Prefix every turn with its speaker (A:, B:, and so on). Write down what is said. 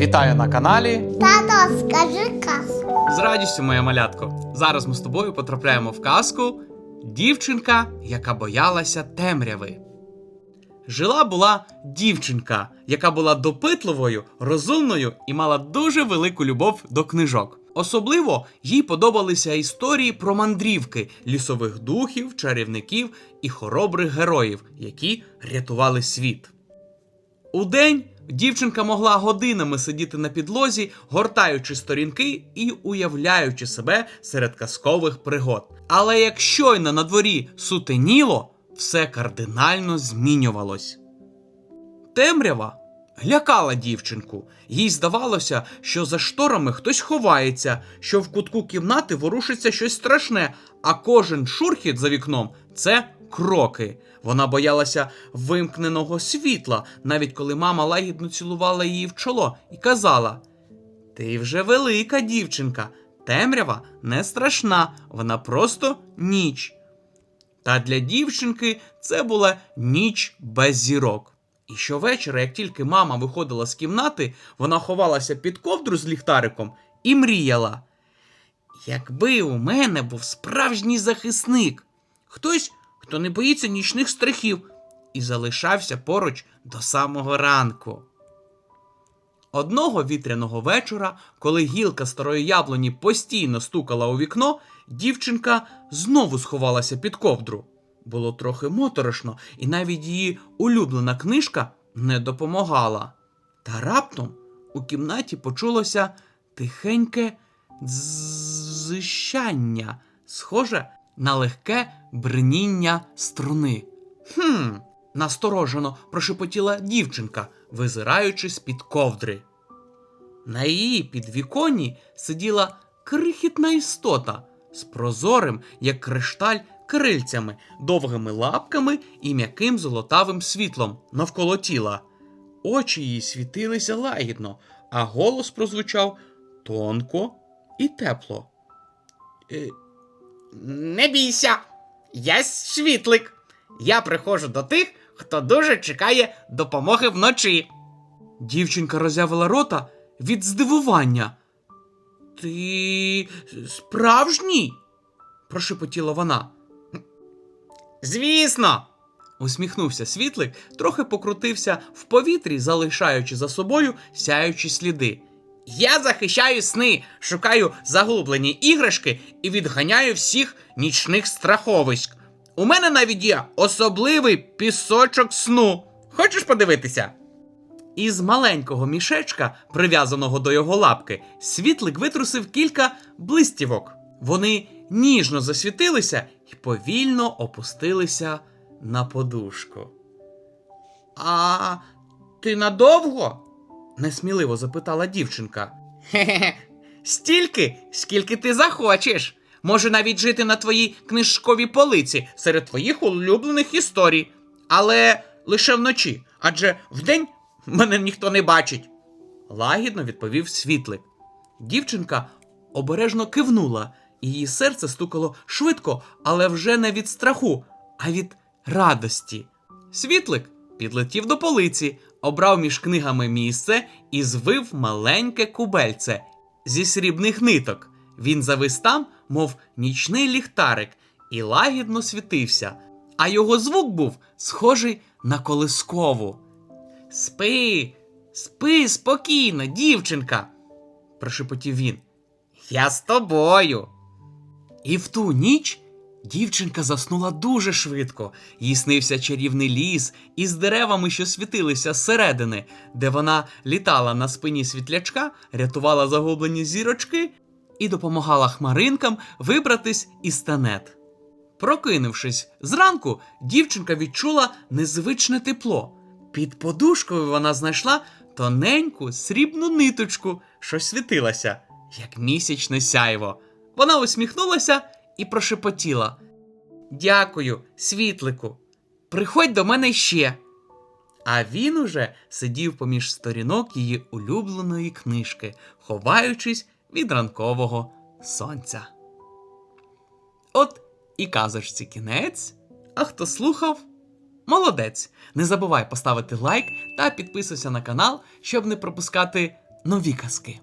A: Вітаю на каналі.
B: Тато, скажи казку.
A: З радістю, моя малятко. Зараз ми з тобою потрапляємо в казку Дівчинка, яка боялася темряви. Жила була дівчинка, яка була допитливою, розумною і мала дуже велику любов до книжок. Особливо їй подобалися історії про мандрівки, лісових духів, чарівників і хоробрих героїв, які рятували світ. Удень дівчинка могла годинами сидіти на підлозі, гортаючи сторінки і уявляючи себе серед казкових пригод. Але як щойно на дворі сутеніло, все кардинально змінювалось. Темрява лякала дівчинку. Їй здавалося, що за шторами хтось ховається, що в кутку кімнати ворушиться щось страшне, а кожен шурхіт за вікном це кроки. Вона боялася вимкненого світла, навіть коли мама лагідно цілувала її в чоло і казала: Ти вже велика дівчинка, темрява не страшна, вона просто ніч. Та для дівчинки це була ніч без зірок. І щовечора, як тільки мама виходила з кімнати, вона ховалася під ковдру з ліхтариком і мріяла. Якби у мене був справжній захисник, хтось, хто не боїться нічних страхів, і залишався поруч до самого ранку. Одного вітряного вечора, коли гілка старої яблуні постійно стукала у вікно, дівчинка знову сховалася під ковдру. Було трохи моторошно, і навіть її улюблена книжка не допомагала. Та раптом у кімнаті почулося тихеньке дзищання, схоже на легке бриніння струни. Хм, насторожено прошепотіла дівчинка, визираючи з-під ковдри. На її підвіконні сиділа крихітна істота з прозорим, як кришталь, крильцями, довгими лапками і м'яким золотавим світлом навколо тіла. Очі її світилися лагідно, а голос прозвучав тонко і тепло. Не бійся, я світлик. Я приходжу до тих, хто дуже чекає допомоги вночі. Дівчинка роззявила рота від здивування. Ти справжній? прошепотіла вона. Звісно. усміхнувся світлик, трохи покрутився в повітрі, залишаючи за собою сяючі сліди. Я захищаю сни, шукаю заглублені іграшки і відганяю всіх нічних страховиськ. У мене навіть є особливий пісочок сну. Хочеш подивитися? Із маленького мішечка, прив'язаного до його лапки, світлик витрусив кілька блистівок. Вони ніжно засвітилися і повільно опустилися на подушку. А ти надовго? Несміливо запитала дівчинка. Хе-хе, стільки, скільки ти захочеш. Можу навіть жити на твоїй книжковій полиці серед твоїх улюблених історій. Але лише вночі, адже вдень мене ніхто не бачить. Лагідно відповів світлик. Дівчинка обережно кивнула, її серце стукало швидко, але вже не від страху, а від радості. Світлик підлетів до полиці, обрав між книгами місце і звив маленьке кубельце зі срібних ниток. Він завис там, мов нічний ліхтарик, і лагідно світився, а його звук був схожий на колискову. Спи, спи спокійно, дівчинка, прошепотів він. Я з тобою. І в ту ніч дівчинка заснула дуже швидко. Їй снився чарівний ліс із деревами, що світилися зсередини, де вона літала на спині світлячка, рятувала загублені зірочки і допомагала хмаринкам вибратись із танет. Прокинувшись зранку, дівчинка відчула незвичне тепло. Під подушкою вона знайшла тоненьку срібну ниточку, що світилася, як місячне сяйво. Вона усміхнулася і прошепотіла: Дякую, світлику, приходь до мене ще. А він уже сидів поміж сторінок її улюбленої книжки, ховаючись від ранкового сонця. От і казочці кінець. А хто слухав, молодець. Не забувай поставити лайк та підписуйся на канал, щоб не пропускати нові казки.